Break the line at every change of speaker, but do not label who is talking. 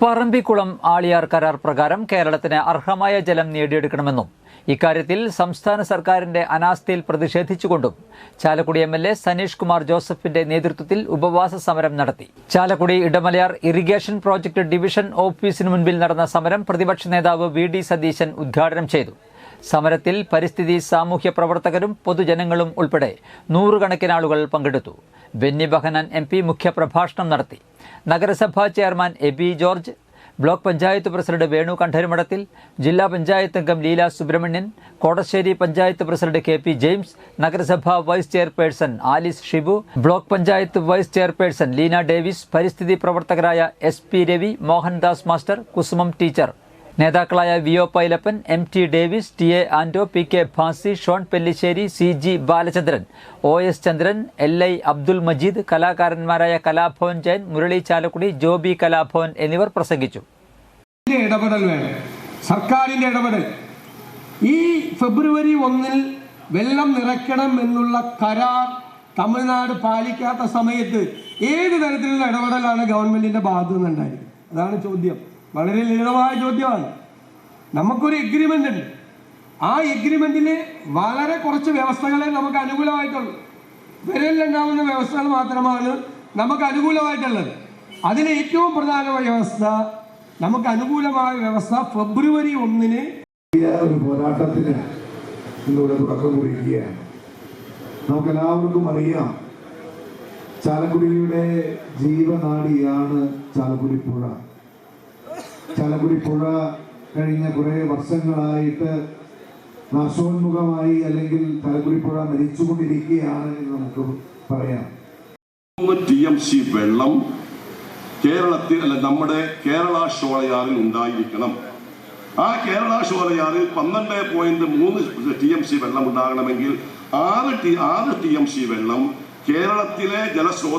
പറമ്പിക്കുളം ആളിയാർ കരാർ പ്രകാരം കേരളത്തിന് അർഹമായ ജലം നേടിയെടുക്കണമെന്നും ഇക്കാര്യത്തിൽ സംസ്ഥാന സർക്കാരിന്റെ അനാസ്ഥയിൽ പ്രതിഷേധിച്ചുകൊണ്ടും Chalakudy M L A Saneesh Kumar ജോസഫിന്റെ നേതൃത്വത്തിൽ ഉപവാസ സമരം നടത്തി. Chalakudy Idamalayar irrigation project division ഓഫീസിന് മുൻപിൽ നടന്ന സമരം പ്രതിപക്ഷ നേതാവ് വി ഡി സതീശൻ ഉദ്ഘാടനം ചെയ്തു. സമരത്തിൽ പരിസ്ഥിതി സാമൂഹ്യ പ്രവർത്തകരും പൊതുജനങ്ങളും ഉൾപ്പെടെ നൂറുകണക്കിനാളുകൾ പങ്കെടുത്തു. ബെന്നി ബഹനാൻ എം പി മുഖ്യപ്രഭാഷണം നടത്തി. നഗരസഭാ chairman Aby George block panchayat president Venu Kantharumadathil ജില്ലാ പഞ്ചായത്ത് അംഗം Leela Subramanian Kodassery panchayat president K P James നഗരസഭാ vice chairperson Alice Shibu block panchayat vice chairperson Leena Davis പരിസ്ഥിതി പ്രവർത്തകരായ S P Ravi Mohandas master Kusumam teacher. നേതാക്കളായ V O Pailappan M T Davis T A Anto P K Bhasi Shone Pellissery C G Balachandran O S Chandran L I Abdul Majeed കലാകാരന്മാരായ Kalabhavan Jayan Murali Chalakudy Joby Kalabhavan എന്നിവർ പ്രസംഗിച്ചു.
ഇടപെടൽ വേണം. സർക്കാരിന്റെ ഇടപെടൽ. ഈ ഫെബ്രുവരി ഒന്നിൽ വെള്ളം നിറയ്ക്കണം എന്നുള്ള കരാർ തമിഴ്നാട് പാലിക്കാത്ത സമയത്ത് ഏത് തരത്തിലുള്ള ഇടപെടലാണ് ഗവൺമെന്റിന്റെ ഭാഗത്തു അതാണ് ചോദ്യം. വളരെ ലളിതമായ ചോദ്യമാണ്. നമുക്കൊരു എഗ്രിമെന്റ് ഉണ്ട്. ആ എഗ്രിമെന്റിൽ വളരെ കുറച്ച് വ്യവസ്ഥകളെ നമുക്ക് അനുകൂലമായിട്ടുള്ളൂ. വിരലിലുണ്ടാവുന്ന വ്യവസ്ഥകൾ മാത്രമാണ് നമുക്ക് അനുകൂലമായിട്ടുള്ളത്. അതിലെ ഏറ്റവും പ്രധാനമായ വ്യവസ്ഥ നമുക്ക് അനുകൂലമായ വ്യവസ്ഥ ഫെബ്രുവരി ഒന്നിന്
ഒരു പോരാട്ടത്തിന് ഇന്നിവിടെ തുടക്കം കുറിക്കുകയാണ്. നമുക്ക് എല്ലാവർക്കും അറിയാം ചാലക്കുടിയുടെ ജീവനാടിയാണ് ചാലക്കുടി പുഴ. ചാലക്കുടി പുഴ കഴിഞ്ഞ കുറേ വർഷങ്ങളായിട്ട് നാശോന്മുഖമായി അല്ലെങ്കിൽ ചാലക്കുടി പുഴ മരിച്ചുകൊണ്ടിരിക്കുകയാണ് എന്ന് നമുക്ക് പറയാം.
ടി എം സി വെള്ളം കേരളത്തിൽ അല്ല നമ്മുടെ കേരള ഷോളയാറിൽ ഉണ്ടായിരിക്കണം. ആ കേരള ഷോളയാറിൽ പന്ത്രണ്ട് പോയിന്റ് മൂന്ന് ടി എം സി വെള്ളം ഉണ്ടാകണമെങ്കിൽ ആറ് ടി ആറ് ടി എം സി വെള്ളം കേരളത്തിലെ ജലസ്രോത